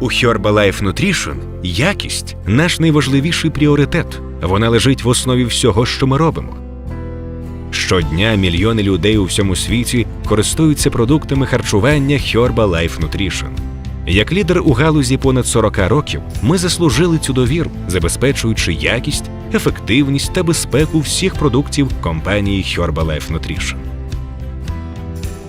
У Herbalife Nutrition якість наш найважливіший пріоритет. Вона лежить в основі всього, що ми робимо. Щодня мільйони людей у всьому світі користуються продуктами харчування Herbalife Nutrition. Як лідер у галузі понад 40 років, ми заслужили цю довіру, забезпечуючи якість, ефективність та безпеку всіх продуктів компанії Herbalife Nutrition.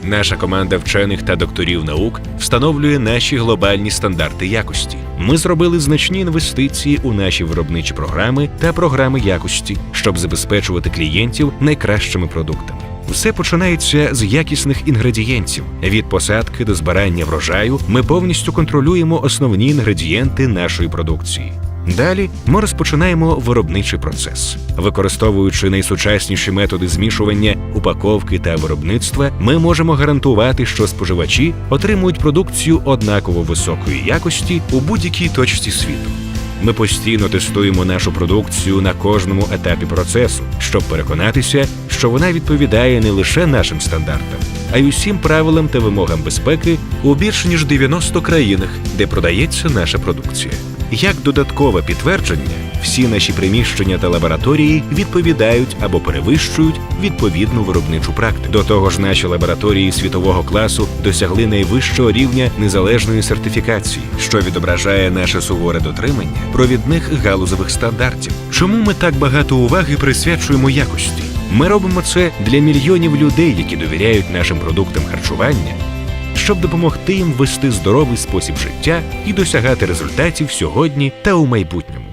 Наша команда вчених та докторів наук встановлює наші глобальні стандарти якості. Ми зробили значні інвестиції у наші виробничі програми та програми якості, щоб забезпечувати клієнтів найкращими продуктами. Все починається з якісних інгредієнтів. Від посадки до збирання врожаю ми повністю контролюємо основні інгредієнти нашої продукції. Далі ми розпочинаємо виробничий процес. Використовуючи найсучасніші методи змішування, упаковки та виробництва, ми можемо гарантувати, що споживачі отримують продукцію однаково високої якості у будь-якій точці світу. Ми постійно тестуємо нашу продукцію на кожному етапі процесу, щоб переконатися, що вона відповідає не лише нашим стандартам, а й усім правилам та вимогам безпеки у більш ніж 90 країнах, де продається наша продукція. Як додаткове підтвердження, всі наші приміщення та лабораторії відповідають або перевищують відповідну виробничу практику. До того ж, наші лабораторії світового класу досягли найвищого рівня незалежної сертифікації, що відображає наше суворе дотримання провідних галузових стандартів. Чому ми так багато уваги присвячуємо якості? Ми робимо це для мільйонів людей, які довіряють нашим продуктам харчування щоб допомогти їм вести здоровий спосіб життя і досягати результатів сьогодні та у майбутньому.